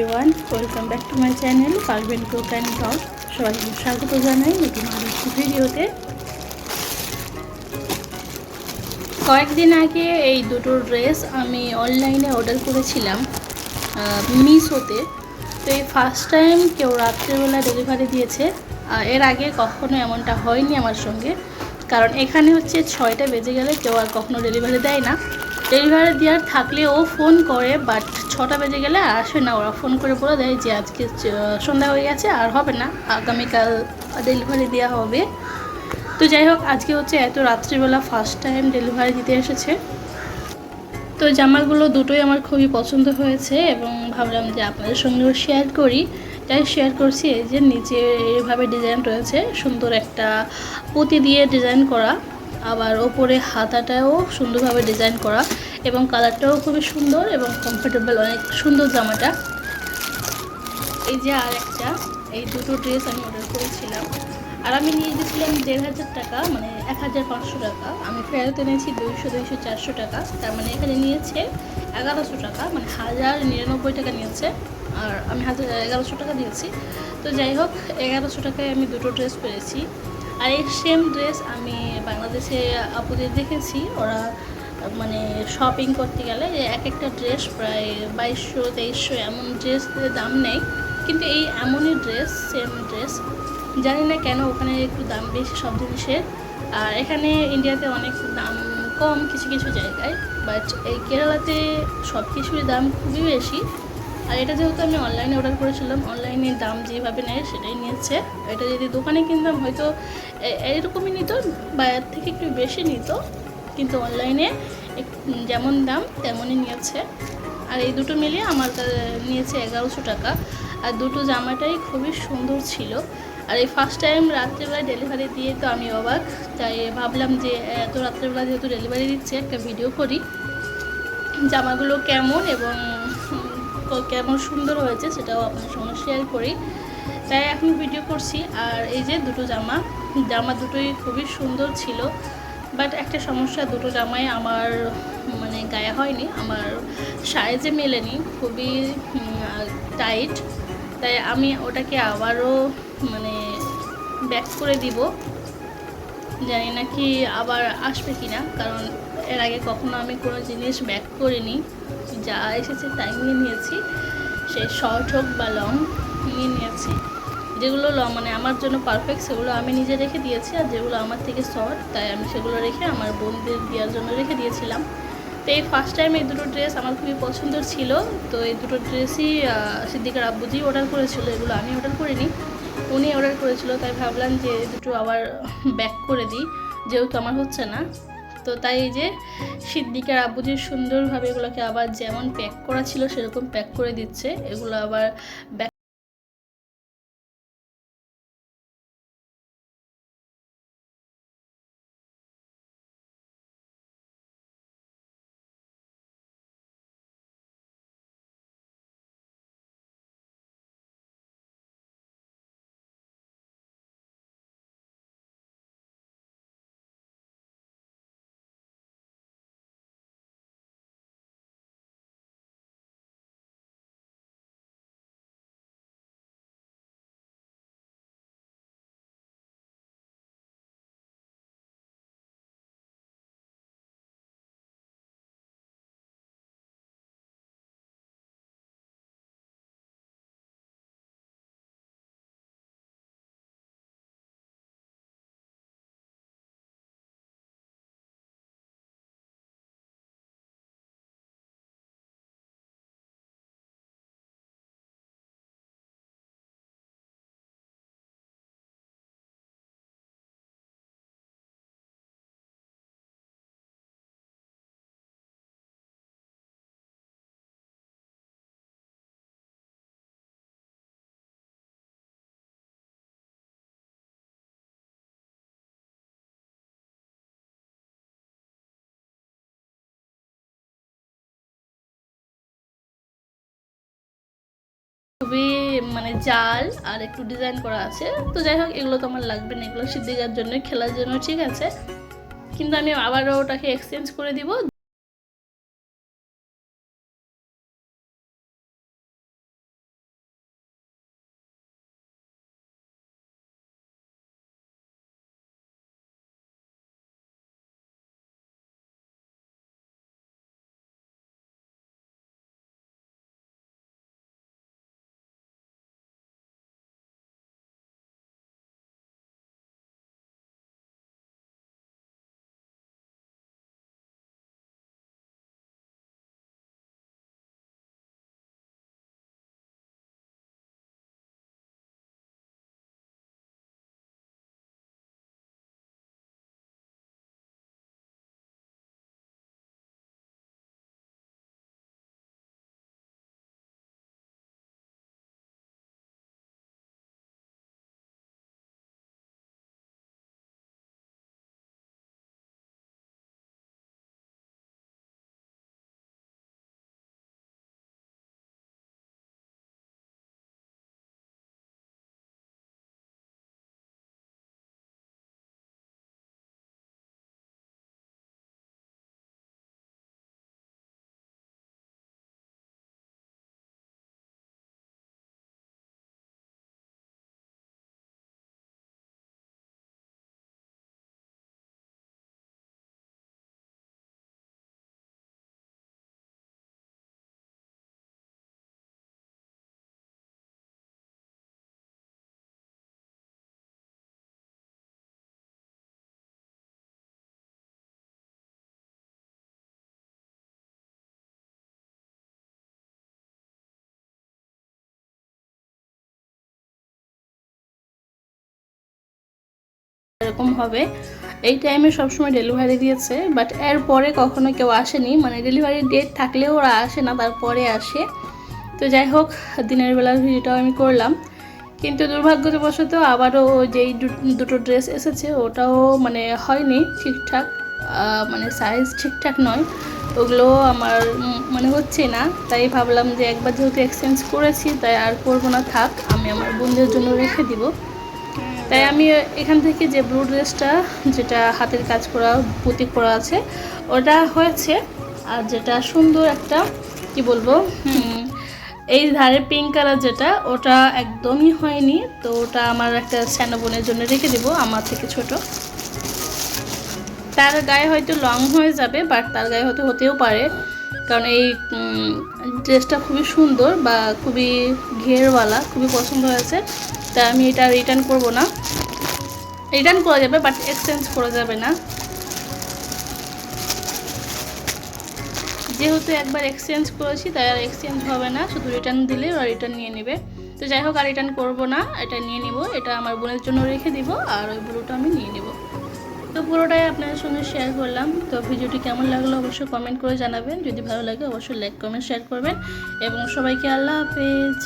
Everyone welcome back to my channel পারবেন cook and talk সবাইকে স্বাগত জানাই নতুন আরেকটি ভিডিওতে। কয়েকদিন আগে এই দুটো ড্রেস আমি অনলাইনে অর্ডার করেছিলাম মিশোতে তো এই ফার্স্ট টাইম কেউ রাত্রেবেলা ডেলিভারি দিয়েছে। এর আগে কখনো এমনটা হয়নি আমার সঙ্গে। কারণ এখানে হচ্ছে ছয়টা বেজে গেলে কেউ আর কখনো ডেলিভারি দেয় না। ডেলিভারি দেওয়ার থাকলে ও ফোন করে বাট ছটা বেজে গেলে আসে না। ওরা ফোন করে বলে দেয় যে আজকে সন্ধ্যা হয়ে গেছে, আর হবে না। আগামীকাল ডেলিভারি দেওয়া হবে। তো যাই হোক, আজকে হচ্ছে এত রাত্রিবেলা ফার্স্ট টাইম ডেলিভারি দিতে এসেছে। তো জামাগুলো দুটোই আমার খুবই পছন্দ হয়েছে এবং ভাবলাম যে আপনাদের সঙ্গেও শেয়ার করি। তাই শেয়ার করছি এই যে নিচে এইভাবে ডিজাইন রয়েছে, সুন্দর একটা পুঁতি দিয়ে ডিজাইন করা। আবার ওপরে হাতাটাও সুন্দরভাবে ডিজাইন করা এবং কালারটাও খুবই সুন্দর এবং কমফোর্টেবল অনেক সুন্দর জামাটা। এই যে আর একটা এই দুটো ড্রেস আমি অর্ডার করেছিলাম। আর আমি নিয়ে গেছিলাম দেড় হাজার টাকা মানে এক হাজার পাঁচশো টাকা। আমি ফেরত এনেছি দুইশো দুইশো, চারশো টাকা। তার মানে এখানে নিয়েছে এগারোশো টাকা মানে হাজার নিরানব্বই টাকা নিয়েছে। আর আমি হাজার, এগারোশো টাকা দিয়েছি। তো যাই হোক, এগারোশো টাকায় আমি দুটো ড্রেস পেয়েছি আর এই সেম ড্রেস আমি বাংলাদেশে আপুদের দেখেছি, ওরা মানে শপিং করতে গেলে এক একটা ড্রেস প্রায় বাইশশো, তেইশশো এমন ড্রেস দাম নেয়। কিন্তু এই এমনই ড্রেস সেম ড্রেস জানি না কেন ওখানে একটু দাম বেশি সব জিনিসের। আর এখানে ইন্ডিয়াতে অনেক দাম কম কিছু কিছু জায়গায় বাট এই কেরালাতে সব কিছুরই দাম খুবই বেশি। আর এটা যেহেতু আমি অনলাইনে অর্ডার করেছিলাম অনলাইনে দাম যেভাবে নেয় সেটাই নিয়েছে। এটা যদি দোকানে কিনতাম, হয়তো এরকমই নিত বা এর থেকে একটু বেশি নিত, কিন্তু অনলাইনে যেমন দাম তেমনই নিয়েছে। আর এই দুটো মিলিয়ে আমার নিয়েছে এগারোশো টাকা। আর দুটো জামাটাই খুবই সুন্দর ছিল। আর এই ফার্স্ট টাইম রাত্রেবেলা ডেলিভারি দিয়ে তো আমি অবাক, তাই ভাবলাম যে এত রাত্রেবেলা যেহেতু ডেলিভারি দিচ্ছে, একটা ভিডিও করি। জামাগুলো কেমন এবং কেমন সুন্দর হয়েছে সেটাও আপনার সঙ্গে শেয়ার করি। তাই এখন ভিডিও করছি। আর এই যে দুটো জামা জামা দুটোই খুবই সুন্দর ছিল। বাট একটা সমস্যা, দুটো জামাই আমার মানে গায়ে হয়নি। আমার সাইজে মেলেনি, খুবই টাইট তাই আমি ওটাকে আবারও মানে ব্যাক করে দিব। জানি না কি আবার আসবে কি না কারণ এর আগে কখনো আমি কোনো জিনিস ব্যাক করিনি। যা এসেছে তাই নিয়ে নিয়েছি। সে শর্ট হোক বা লং নিয়ে নিয়েছি। যেগুলো লং মানে আমার জন্য পারফেক্ট সেগুলো আমি নিজে রেখে দিয়েছি আর যেগুলো আমার থেকে শর্ট তাই আমি সেগুলো রেখে আমার বোনদের দেওয়ার জন্য রেখে দিয়েছিলাম। তো এই ফার্স্ট টাইম এই দুটো ড্রেস আমার খুবই পছন্দের ছিল। তো এই দুটো ড্রেসই সিদ্দিকার আব্বুজি অর্ডার করেছিল। এগুলো আমি অর্ডার করিনি। উনি অর্ডার করেছিল। তাই ভাবলাম যে দুটো আবার ব্যাক করে দিই। যেহেতু আমার হচ্ছে না। তো তাই এই যে সিদ্দিকার আব্বুজি সুন্দরভাবে এগুলোকে আবার যেমন প্যাক করা ছিল, সেরকম প্যাক করে দিচ্ছে। এগুলো আবার মানে জাল আর একটু ডিজাইন করা আছে। তো যাই হোক এগুলো তো আমার লাগবে না। এগুলো সিদ্ধিকার জন্য খেলার জন্য ঠিক আছে। কিন্তু আমি আবারও ওটাকে এক্সচেঞ্জ করে দিব। এরকম হবে। এই টাইমে সবসময় ডেলিভারি দিয়েছে বাট এর পরে কখনো কেউ আসেনি। মানে ডেলিভারি ডেট থাকলেও ওরা আসে না, তারপরে আসে। তো যাই হোক, দিনের বেলার ভিডিওটাও আমি করলাম। কিন্তু দুর্ভাগ্যবশত আবারও যেই দুটো ড্রেস এসেছে, ওটাও মানে হয়নি ঠিকঠাক। মানে সাইজ ঠিকঠাক নয়। ওগুলো আমার মানে হচ্ছে না। তাই ভাবলাম যে একবার যেহেতু এক্সচেঞ্জ করেছি, তাই আর করব না। থাক, আমি আমার বন্ধুদের জন্য রেখে দিব। তাই আমি এখান থেকে যে ব্লু ড্রেসটা যেটা হাতের কাজ করা পুঁতি করা আছে, ওটা হয়েছে, আর যেটা সুন্দর একটা, কি বলব এই ধারে পিঙ্ক কালার যেটা, ওটা একদমই হয়নি, তো ওটা আমার একটা স্যানো বোনের জন্য রেখে দিব, আমার থেকে ছোট। তার গায়ে হয়তো লং হয়ে যাবে বাট তার গায়ে হয়তো হতেও পারে, কারণ এই ড্রেসটা খুবই সুন্দর বা খুবই ঘেরওয়ালা, খুবই পছন্দ হয়েছে, তাই আমি এটা রিটার্ন করব না। রিটার্ন করা যাবে বাট এক্সচেঞ্জ করা যাবে না। যেহেতু একবার এক্সচেঞ্জ করেছি, তাই আর এক্সচেঞ্জ হবে না, শুধু রিটার্ন দিলে ওরা রিটার্ন নিয়ে নেবে। তো যাই হোক, আর রিটার্ন করব না, এটা নিয়ে নিব, এটা আমার বোনের জন্য রেখে দিব, আর ওই ব্লুটা আমি নিয়ে নেব। তো পুরোটাই আপনাদের সঙ্গে শেয়ার করলাম। তো ভিডিওটি কেমন লাগল অবশ্যই কমেন্ট করে জানাবেন। যদি ভালো লাগে, অবশ্যই লাইক কমেন্ট শেয়ার করবেন। এবং সবাইকে আল্লাহ হাফেজ।